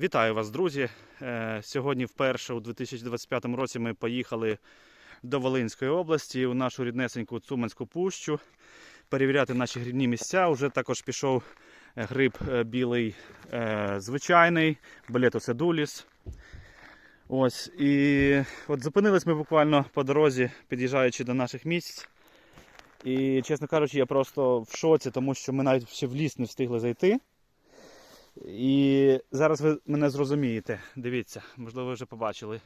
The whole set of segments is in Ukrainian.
Вітаю вас, друзі! Е, Сьогодні, вперше у 2025 році, ми поїхали до Волинської області у нашу ріднесеньку Цуманську пущу перевіряти наші грибні місця. Уже також пішов гриб е, білий е, звичайний, Болетус едуліс. Ось, і от зупинились ми буквально по дорозі, під'їжджаючи до наших місць. І, чесно кажучи, я просто в шоці, тому що ми навіть ще в ліс не встигли зайти. І зараз ви мене зрозумієте. Дивіться, можливо, ви вже побачили.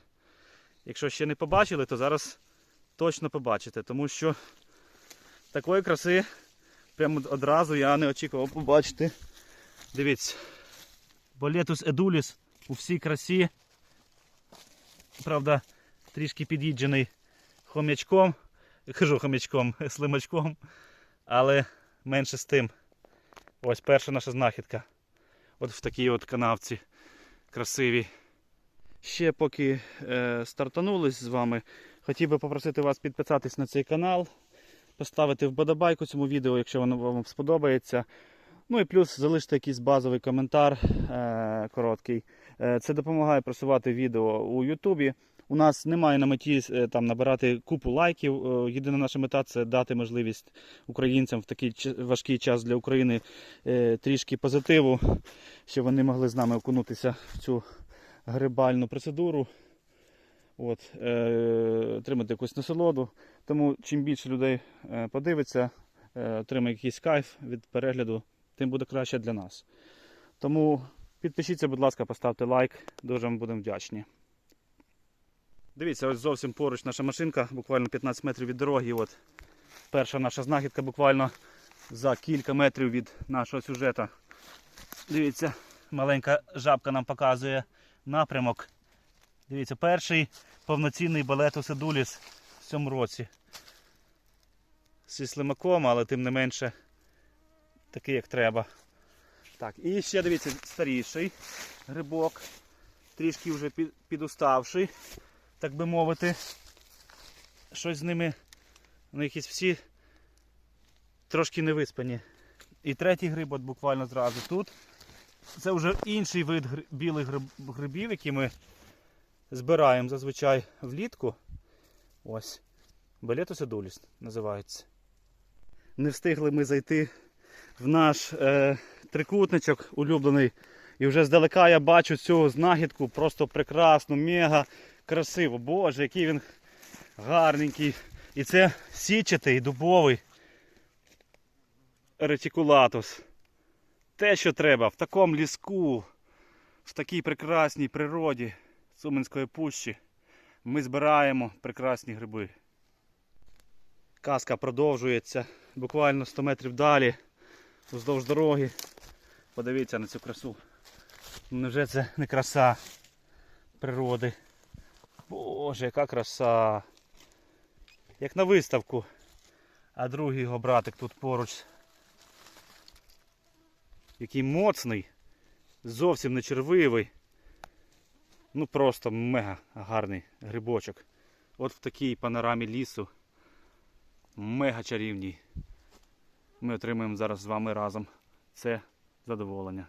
Якщо ще не побачили, то зараз точно побачите, тому що такої краси прямо одразу я не очікував побачити. Дивіться. Болетус едуліс у всій красі. Правда, трішки під'їджений хомячком. Кажу хомячком, слимачком. Але менше з тим. Ось перша наша знахідка. От в такій от канавці красивій. Ще поки е, стартанулись з вами, хотів би попросити вас підписатись на цей канал, поставити вподобайку цьому відео, якщо воно вам сподобається. Ну і плюс залиште якийсь базовий коментар е, короткий. Е, це допомагає просувати відео у Ютубі. У нас немає на меті е, там набирати купу лайків. Е, Єдина наша мета це дати можливість українцям в такий важкий час для України е, трішки позитиву, щоб вони могли з нами окунутися в цю грибальну процедуру. От, е, отримати якусь насолоду. Тому чим більше людей подивиться, отримає якийсь кайф від перегляду, тим буде краще для нас. Тому підпишіться, будь ласка, поставте лайк, дуже вам будемо вдячні. Дивіться, ось зовсім поруч наша машинка, буквально 15 метрів від дороги. От перша наша знахідка буквально за кілька метрів від нашого сюжета. Дивіться, маленька жабка нам показує напрямок. Дивіться, перший повноцінний балетус едуліс в цьому році. Зі слимаком, але тим не менше такий, як треба. Так, і ще дивіться, старіший грибок, трішки вже підуставший, так би мовити. Щось з ними, вони якісь всі трошки невиспані. І третій гриб от буквально зразу тут. Це вже інший вид гри- білих гриб- грибів, які ми збираємо зазвичай влітку. Ось. Белетус едуліс називається. Не встигли ми зайти в наш е, трикутничок улюблений. І вже здалека я бачу цю знахідку просто прекрасну, мега красиво. Боже, який він гарненький. І це січатий дубовий ретикулатус. Те, що треба, в такому ліску, в такій прекрасній природі Суменської пущі ми збираємо прекрасні гриби. Казка продовжується буквально 100 метрів далі, вздовж дороги. Подивіться на цю красу. Невже це не краса природи? Боже, яка краса! Як на виставку. А другий його братик тут поруч. Який моцний, зовсім не червивий. Ну просто мега гарний грибочок. От в такій панорамі лісу. Мега чарівній. Ми отримаємо зараз з вами разом. Це задоволення.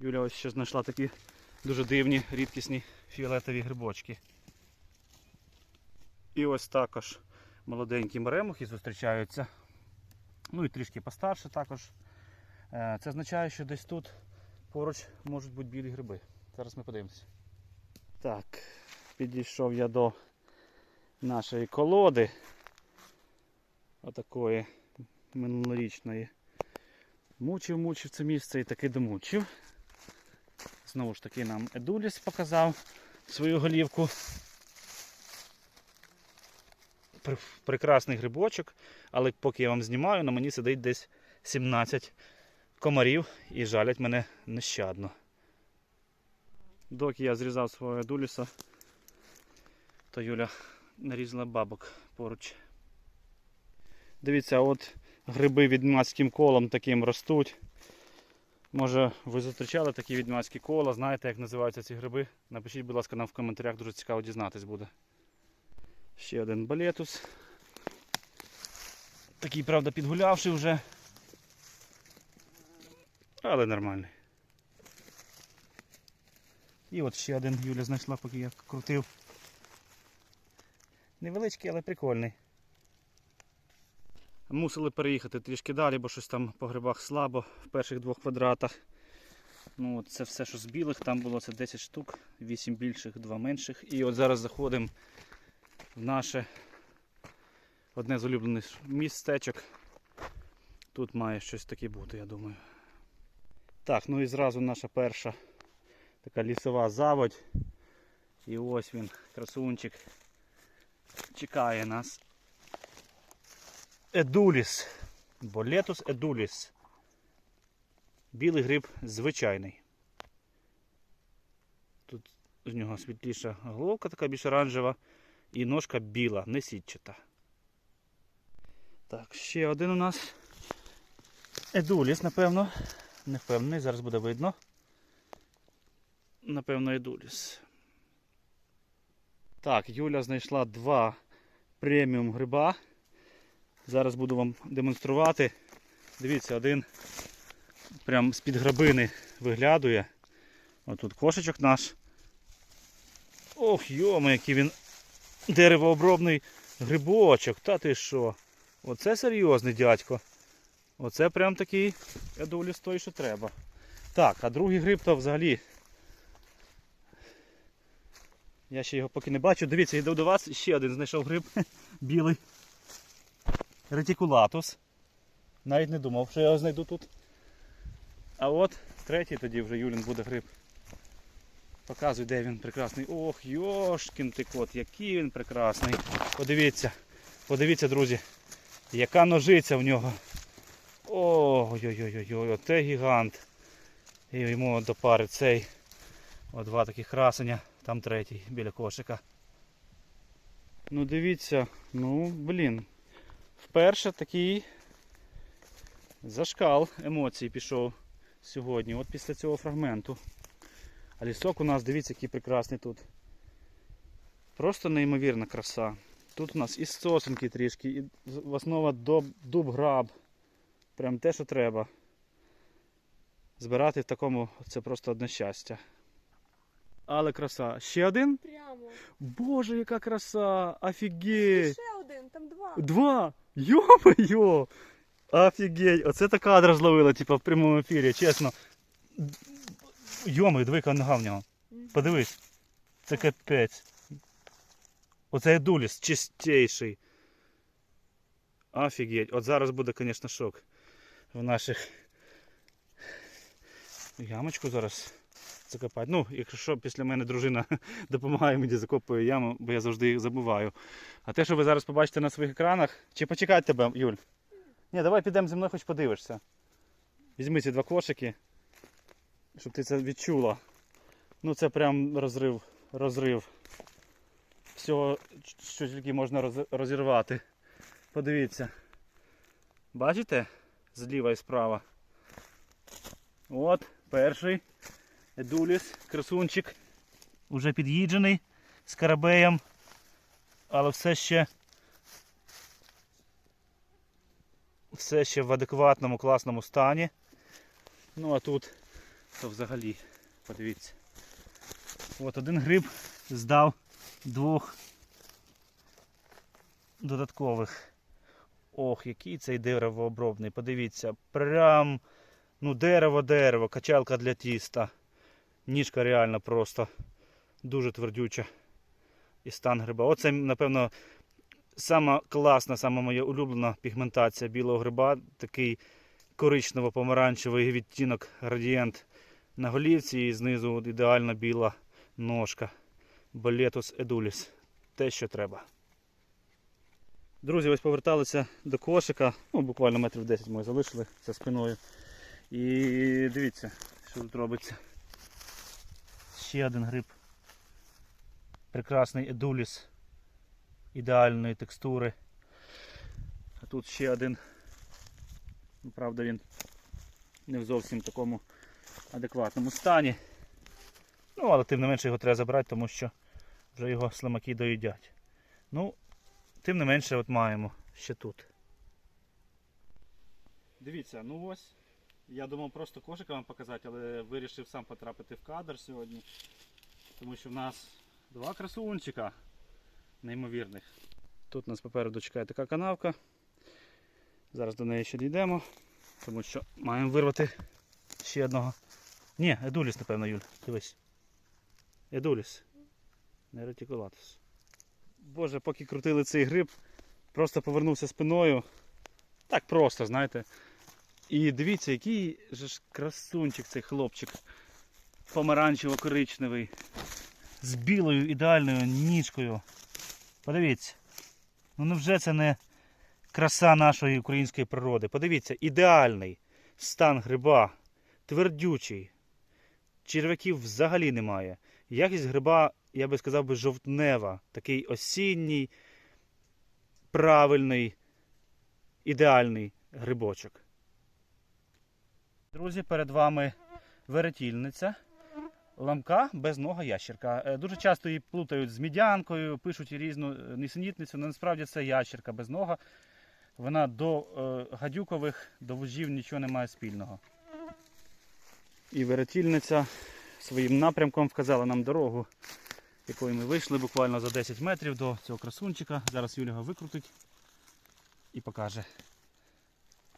Юля ось ще знайшла такі дуже дивні, рідкісні фіолетові грибочки. І ось також молоденькі меремухи зустрічаються. Ну і трішки постарше також. Е, Це означає, що десь тут поруч можуть бути білі гриби. Зараз ми подивимося. Так, підійшов я до нашої колоди. Отакої минулорічної. Мучив, мучив це місце і таки домучив. Знову ж таки нам Едуліс показав свою голівку. Прекрасний грибочок, але поки я вам знімаю, на мені сидить десь 17 комарів і жалять мене нещадно. Доки я зрізав свого Едуліса, то Юля нарізала бабок поруч. Дивіться, от гриби відьмацьким колом таким ростуть. Може ви зустрічали такі відьмацькі кола, знаєте, як називаються ці гриби? Напишіть, будь ласка, нам в коментарях, дуже цікаво дізнатись буде. Ще один балетус. Такий, правда, підгулявший вже. Але нормальний. І от ще один Юля знайшла, поки я крутив. Невеличкий, але прикольний. Мусили переїхати трішки далі, бо щось там по грибах слабо в перших двох квадратах. Ну, от це все, що з білих, там було це 10 штук, 8 більших, 2 менших. І от зараз заходимо в наше одне з улюблених містечок. Тут має щось таке бути, я думаю. Так, ну і зразу наша перша така лісова заводь. І ось він, красунчик, чекає нас. Едуліс. Болетус едуліс. Білий гриб звичайний. Тут з нього світліша головка, така більш оранжева, і ножка біла, не сітчата. Так, ще один у нас. Едуліс, напевно. Не впевнений, зараз буде видно. Напевно, Едуліс. Так, Юля знайшла два преміум гриба. Зараз буду вам демонструвати. Дивіться, один прям з-під грабини виглядує. Отут кошечок наш. Ох, йома, який він деревообробний грибочок. Та ти що? Оце серйозний дядько. Оце прям такий едуліс той, що треба. Так, а другий гриб то взагалі. Я ще його поки не бачу. Дивіться, йду до вас, ще один знайшов гриб білий. Ретикулатус. Навіть не думав, що я його знайду тут. А от третій тоді вже Юлін буде гриб. Показуй, де він прекрасний. Ох, йошкін ти кот, який він прекрасний. Подивіться, подивіться, друзі, яка ножиця в нього. Ой-ой-ой, оце гігант. І йому до пари цей. О, два таких красення, там третій біля кошика. Ну дивіться, ну блін. Вперше такий зашкал емоцій пішов сьогодні. От після цього фрагменту. А лісок у нас, дивіться, який прекрасний тут. Просто неймовірна краса. Тут у нас і сосенки трішки, і в основа дуб, граб. Прям те, що треба. Збирати в такому це просто одне щастя. Але краса. Ще один? Прямо. Боже, яка краса! Офігеть! ще один, там два. Два! Йо-моє! Офігеть! Оце та кадра зловила, типу, в прямому ефірі, чесно. Йоми, диви, нога в нього. Подивись. Це капець. Оце едуліс чистейший. Офігеть. От зараз буде, звісно, шок в наших. Ямочку зараз закопати. Ну, якщо після мене дружина допомагає мені закопує яму, бо я завжди їх забуваю. А те, що ви зараз побачите на своїх екранах, чи почекати тебе, Юль? Ні, давай підемо зі мною, хоч подивишся. Візьми ці два кошики, щоб ти це відчула. Ну це прям розрив, розрив. Всього, що тільки можна розірвати. Подивіться. Бачите? Зліва і справа. От, перший. Едуліс, красунчик. Уже під'їджений з карабеєм. Але все ще. Все ще в адекватному, класному стані. Ну а тут то взагалі, подивіться. От один гриб здав двох додаткових. Ох, який цей деревообробний. Подивіться, прям ну дерево-дерево, качалка для тіста. Ніжка реально просто дуже твердюча. І стан гриба. Оце, напевно, сама класна, сама моя улюблена пігментація білого гриба. Такий коричнево-помаранчевий відтінок градієнт на голівці і знизу от ідеально біла ножка. Болетус едуліс. Те, що треба. Друзі, ось поверталися до кошика. Ну, буквально метрів 10 ми залишили за спиною. І дивіться, що тут робиться. Ще один гриб. Прекрасний едуліс ідеальної текстури. А тут ще один. Ну, Правда, він не в зовсім такому адекватному стані. Ну, але тим не менше його треба забрати, тому що вже його слимаки доїдять. Ну, тим не менше от маємо ще тут. Дивіться, ну ось. Я думав просто кошика вам показати, але вирішив сам потрапити в кадр сьогодні. Тому що в нас два красунчика неймовірних. Тут нас попереду чекає така канавка. Зараз до неї ще дійдемо, тому що маємо вирвати ще одного. Ні, едуліс, напевно, Юль. Дивись. Едуліс. Не ретикулатус. Боже, поки крутили цей гриб, просто повернувся спиною. Так просто, знаєте. І дивіться, який же ж красунчик цей хлопчик. Помаранчево-коричневий. З білою ідеальною ніжкою. Подивіться. Ну невже це не краса нашої української природи? Подивіться, ідеальний стан гриба, твердючий. Черв'яків взагалі немає. Якість гриба, я би сказав би, жовтнева. Такий осінній, правильний, ідеальний грибочок. Друзі, перед вами веретільниця. Ламка безнога ящерка. Е, Дуже часто її плутають з мідянкою, пишуть різну е, нісенітницю, але насправді це ящерка безнога. Вона до е, гадюкових, до вужів нічого не має спільного. І веретільниця своїм напрямком вказала нам дорогу, якою ми вийшли буквально за 10 метрів до цього красунчика. Зараз Юля його викрутить і покаже.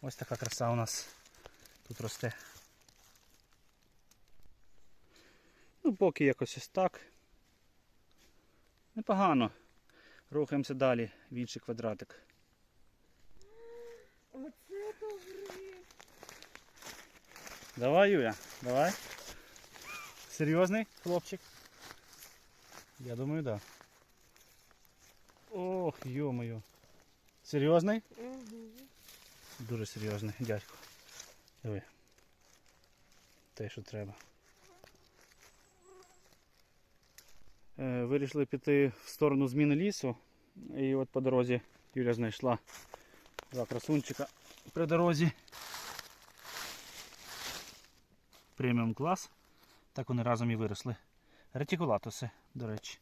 Ось така краса у нас тут росте. Ну, поки якось ось так. Непогано. Рухаємося далі в інший квадратик. Оце гриб. Давай, Юля, давай. Серйозний хлопчик? Я думаю, так. Да. Ох, йо-моє. Серйозний? Угу. Дуже серйозний, дядько. Диви. Те, що треба. Е, вирішили піти в сторону зміни лісу. І от по дорозі Юля знайшла два красунчика при дорозі. Преміум клас. Так вони разом і виросли. Ретикулатуси, до речі.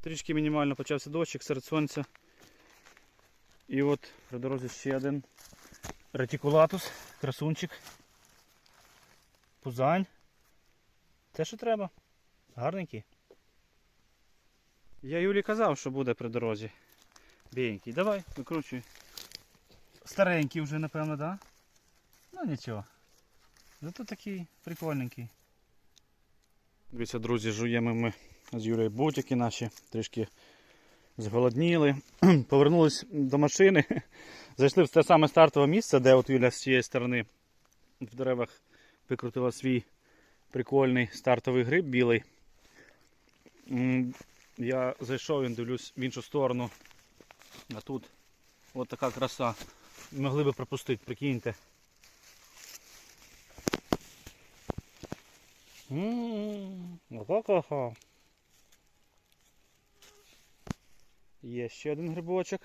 Трішки мінімально почався дощик серед сонця. І от при дорозі ще один ретикулатус, красунчик. Пузань. Те, що треба. Гарненький. Я Юлі казав, що буде при дорозі. Біленький. Давай, викручуй. Старенький вже, напевно, так? Да? Ну нічого. Зато такий прикольненький. Дивіться, друзі, жуємо ми з Юлею бутики наші, трішки зголодніли. Повернулись до машини. Зайшли в те саме стартове місце, де от Юля з цієї сторони в деревах викрутила свій прикольний стартовий гриб білий. Я зайшов, він дивлюсь в іншу сторону. А тут от така краса. Могли би пропустити, прикиньте. Ммм, ха Є ще один грибочок.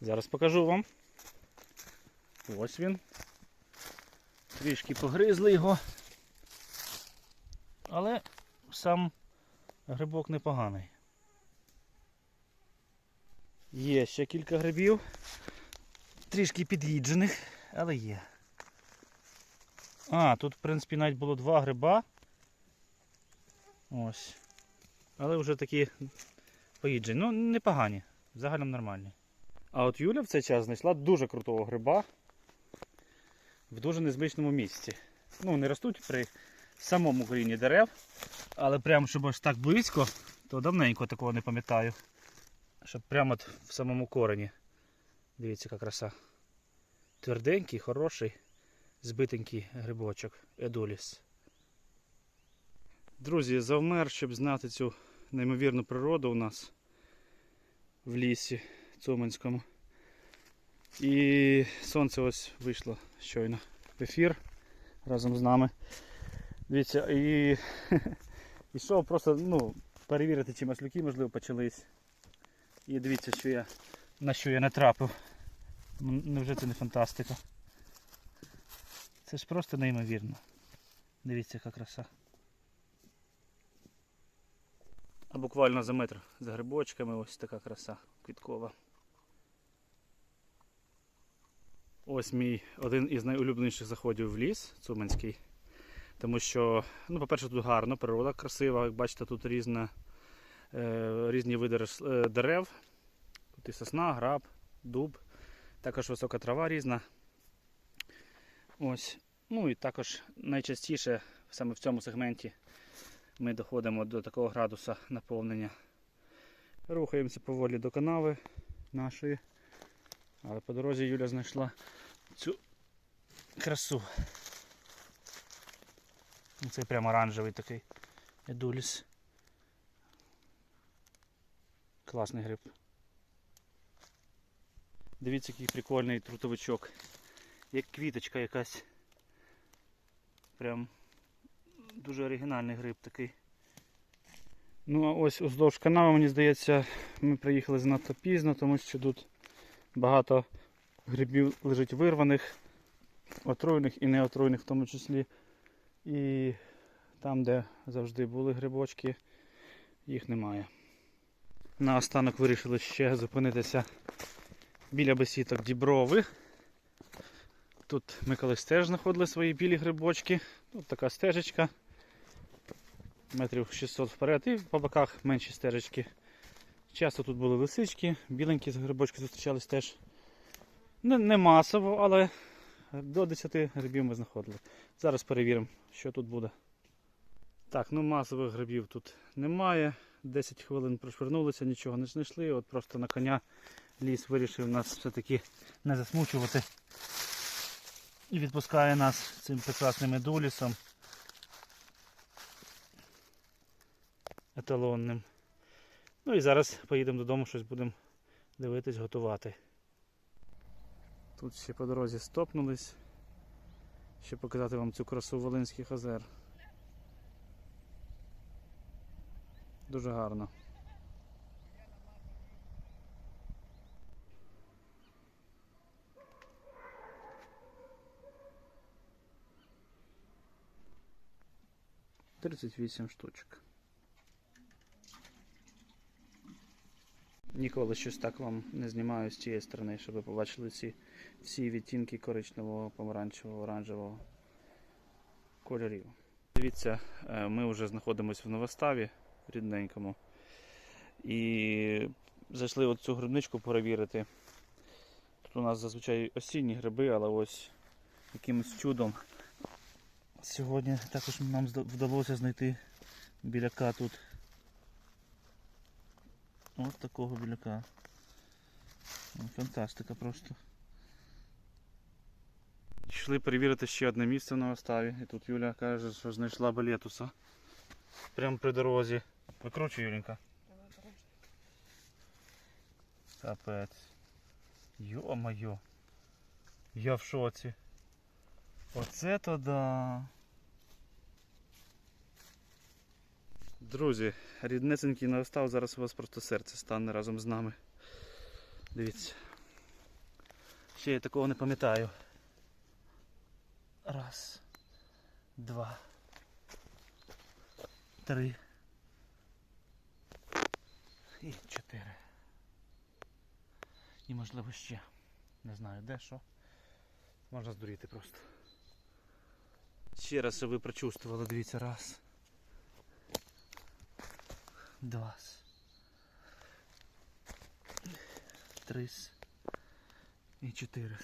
Зараз покажу вам. Ось він. Трішки погризли його. Але сам грибок непоганий. Є ще кілька грибів. Трішки під'їджених, але є. А, тут в принципі навіть було два гриба. Ось. Але вже такі поїджені. Ну, непогані. Взагалі нормальні. А от Юля в цей час знайшла дуже крутого гриба в дуже незвичному місці. Ну, не ростуть при самому корінні дерев, але прямо щоб аж так близько, то давненько такого не пам'ятаю. Щоб прямо в самому корені. Дивіться, яка краса. Тверденький, хороший, збитенький грибочок. Едуліс. Друзі, завмер, щоб знати цю неймовірну природу у нас в лісі Цуманському. І сонце ось вийшло щойно в ефір разом з нами. Дивіться, і йшов просто ну, перевірити, чи маслюки можливо почались. І дивіться, що я, на що я натрапив. Невже це не фантастика? Це ж просто неймовірно. Дивіться, яка краса. А буквально за метр за грибочками ось така краса квіткова. Ось мій один із найулюбленіших заходів в ліс Цуманський. Тому що, ну, по-перше, тут гарно, природа красива. Як бачите, тут різна, е, різні види е, дерев. Тут і сосна, граб, дуб, також висока трава різна. Ось. Ну і також найчастіше саме в цьому сегменті ми доходимо до такого градуса наповнення. Рухаємося поволі до канави нашої. Але по дорозі Юля знайшла цю красу. Ну, Це прямо оранжевий такий едуліс. Класний гриб. Дивіться, який прикольний трутовичок. Як квіточка якась. Прям дуже оригінальний гриб такий. Ну а ось уздовж канави, мені здається, ми приїхали занадто пізно, тому що тут багато грибів лежить вирваних, отруєних і неотруєних в тому числі. І там, де завжди були грибочки, їх немає. Наостанок вирішили ще зупинитися біля бесіток Діброви. Тут ми колись теж знаходили свої білі грибочки. Тут така стежечка. Метрів 600 вперед і по боках менші стежечки. Часто тут були лисички, біленькі грибочки зустрічались теж. Не, не масово, але до 10 грибів ми знаходили. Зараз перевіримо, що тут буде. Так, ну масових грибів тут немає. 10 хвилин прошвернулися, нічого не знайшли. От просто на коня ліс вирішив нас все-таки не засмучувати. І відпускає нас цим прекрасним едулісом. Еталонним. Ну і зараз поїдемо додому, щось будемо дивитись, готувати. Тут ще по дорозі стопнулись. Щоб показати вам цю красу Волинських озер. Дуже гарно. Тридцять вісім штучок. Ніколи щось так вам не знімаю з цієї сторони, щоб ви побачили ці всі відтінки коричневого, помаранчевого, оранжевого кольорів. Дивіться, е, ми вже знаходимося в Новоставі рідненькому. І зайшли от цю грибничку перевірити. Тут у нас зазвичай осінні гриби, але ось якимось чудом. Сьогодні також нам вдалося знайти біляка тут. От такого біляка. Фантастика просто. Йшли перевірити ще одне місце в Новоставі. І тут Юля каже, що знайшла балетуса. Прямо при дорозі. Викручуй, Юленька. Капець. Йо-моє. Я в шоці. Оце то да. Друзі, ріднесенький настав, зараз у вас просто серце стане разом з нами. Дивіться. Ще я такого не пам'ятаю. Раз. Два. Три. І чотири. І можливо ще. Не знаю де що. Можна здуріти просто. Ще раз, щоб ви прочувствували, дивіться, раз. Два. Три. І чотири.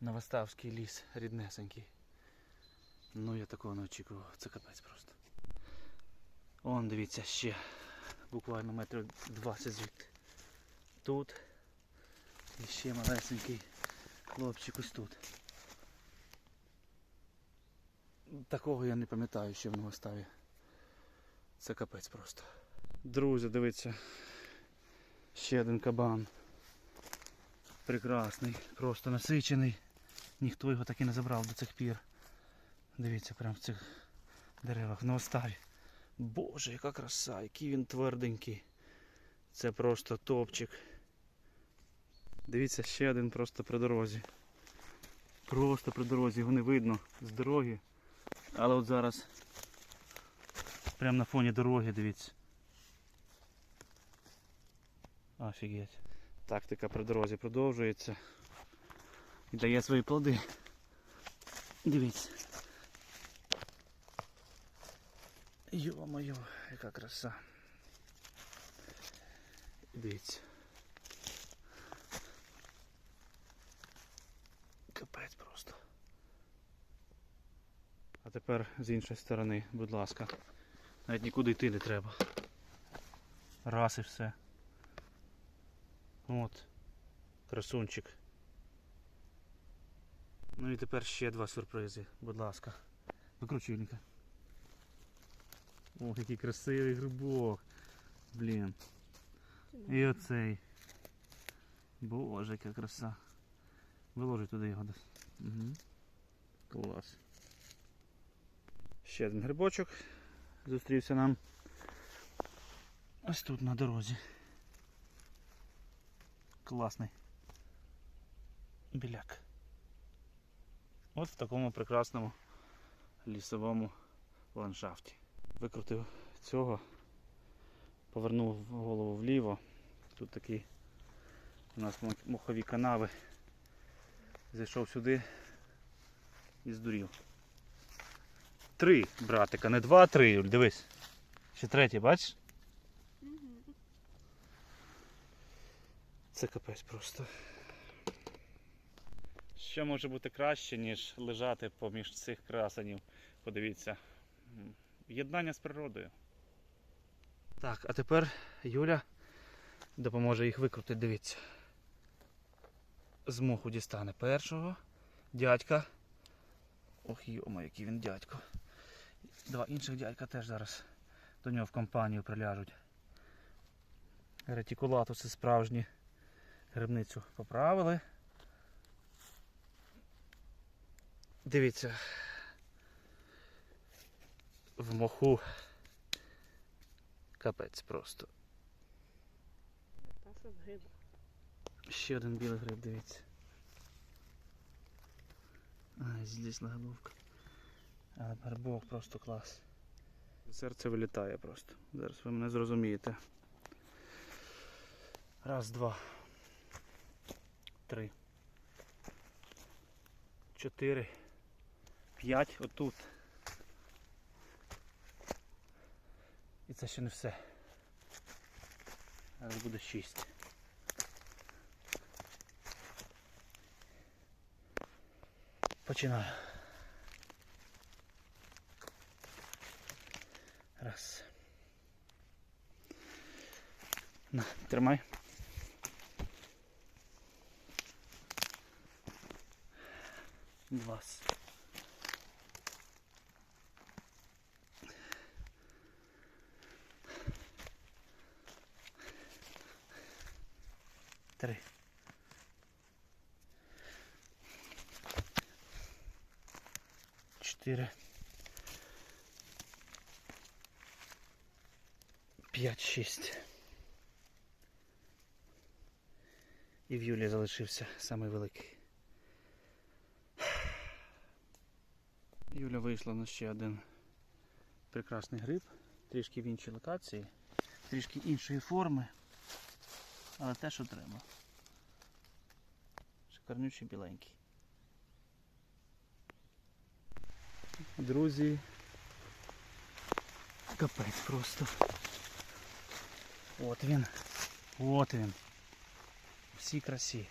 Новоставський ліс ріднесенький. Ну я такого не очікував. Це капець просто. Он, дивіться, ще буквально метрів 20 звідти. Тут. І ще малесенький хлопчик ось тут. Такого я не пам'ятаю ще в Новоставі. Це капець просто. Друзі, дивіться. Ще один кабан. Прекрасний, просто насичений. Ніхто його так і не забрав до цих пір. Дивіться, прямо в цих деревах на оставі. Боже, яка краса, який він тверденький. Це просто топчик. Дивіться, ще один просто при дорозі. Просто при дорозі, його не видно з дороги. Але от зараз прямо на фоні дороги, дивіться. Офігеть. Тактика при дорозі продовжується. І дає свої плоди. Дивіться. Йо-моє, яка краса. Дивіться. Капець просто. А тепер з іншої сторони, будь ласка. Навіть нікуди йти не треба. Раз і все. От. Красунчик. Ну і тепер ще два сюрпризи, будь ласка. Викручуй, Юліка. Ох, який красивий грибок. Блін. І оцей. Боже, яка краса. Виложи туди його. Угу. Клас. Ще один грибочок зустрівся нам. Ось тут на дорозі. Класний. Біляк. От в такому прекрасному лісовому ландшафті. Викрутив цього, повернув голову вліво. Тут такі у нас мо- мохові канави. Зайшов сюди і здурів. Три братика, не два, а три, Юль, дивись. Ще третій, бачиш? Це капець просто. Що може бути краще, ніж лежати поміж цих красенів? Подивіться. Єднання з природою. Так, а тепер Юля допоможе їх викрутити, дивіться. З моху дістане першого дядька. Ох, йома, який він дядько. Два інших дядька теж зараз до нього в компанію приляжуть. Ретикулатуси справжні. Грибницю поправили. Дивіться. В моху капець просто. Ще один білий гриб, дивіться. Ай, злізла головка. Але грибок просто клас. Серце вилітає просто. Зараз ви мене зрозумієте. Раз, два. Три. Чотири. П'ять отут. І це ще не все. Зараз буде шість. Починаю. Раз. На, тримай. Два. Три. Чотири. П'ять, шість. І в Юлі залишився самий великий. Юля вийшла на ще один прекрасний гриб, трішки в іншій локації, трішки іншої форми, але те, що треба. Шикарнючий біленький. Друзі. Капець просто. От він. От він. У всій красі.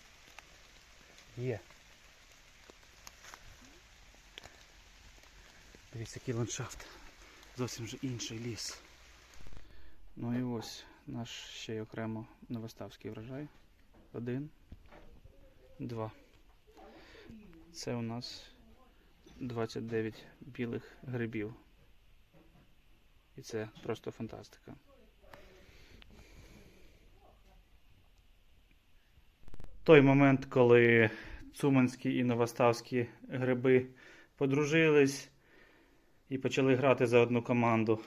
Є. Дивіться, який ландшафт. Зовсім же інший ліс. Ну і ось наш ще й окремо новоставський врожай. Один. Два. Це у нас 29 білих грибів. І це просто фантастика. Той момент, коли цуманські і новоставські гриби подружились і почали грати за одну команду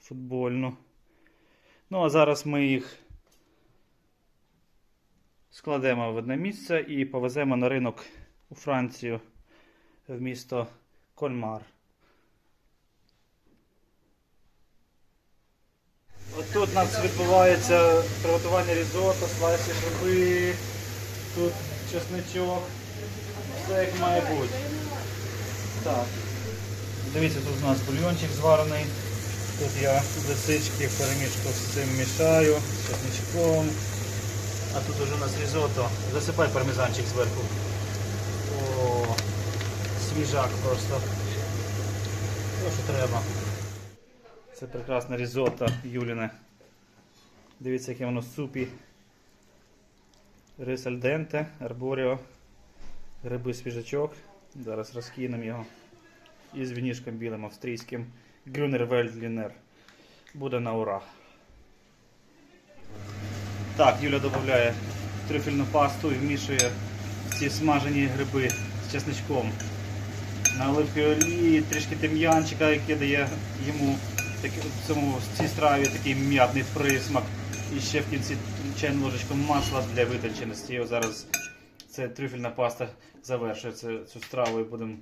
футбольну. Ну, а зараз ми їх складемо в одне місце і повеземо на ринок у Францію в місто Кольмар. От тут у нас відбувається приготування різотто, слайсі гриби, тут чесничок, все як має бути. Так. Дивіться, тут у нас бульйончик зварений. Тут я лисички перемішку з цим мішаю, з чесничком. А тут уже у нас різото. Засипай пармезанчик зверху. О, свіжак просто. То, що треба. Це прекрасне різото Юліне. Дивіться, яке воно супі. Рис альденте, арборіо, гриби свіжачок. Зараз розкинемо його. І з вінішком білим австрійським. Грюнервельдлінер. Буде на ура. Так, Юля додає трюфельну пасту і вмішує ці смажені гриби з чесничком. На оливковій олії, трішки тим'янчика, який дає йому в цьому цій страві такий м'ятний присмак. І ще в кінці чайну ложечку масла для витонченості. І зараз це трюфельна паста завершує цю, цю страву і будемо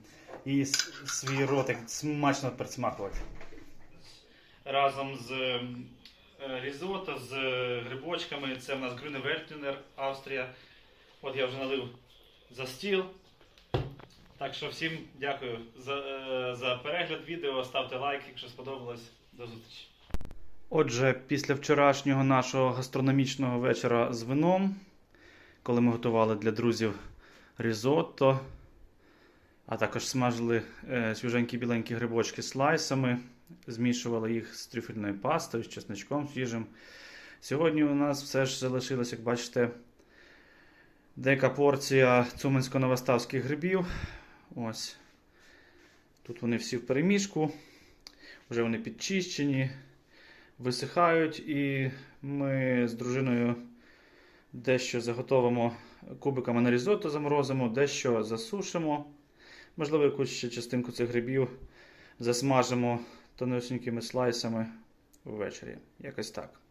її свій ротик смачно присмакувати. Разом з е, різото, з грибочками. Це в нас Грюневельтінер, Австрія. От я вже налив за стіл. Так що всім дякую за, е, за перегляд відео. Ставте лайк, якщо сподобалось. До зустрічі. Отже, після вчорашнього нашого гастрономічного вечора з вином, коли ми готували для друзів різотто, а також смажили е, свіженькі біленькі грибочки слайсами, змішували їх з трюфельною пастою, з чесничком свіжим. Сьогодні у нас все ж залишилось, як бачите, деяка порція цумансько-новоставських грибів. Ось. Тут вони всі в перемішку. Вже вони підчищені, висихають, і ми з дружиною дещо заготовимо кубиками на різотто заморозимо, дещо засушимо. Можливо, якусь ще частинку цих грибів засмажимо тонесенькими слайсами ввечері. Якось так.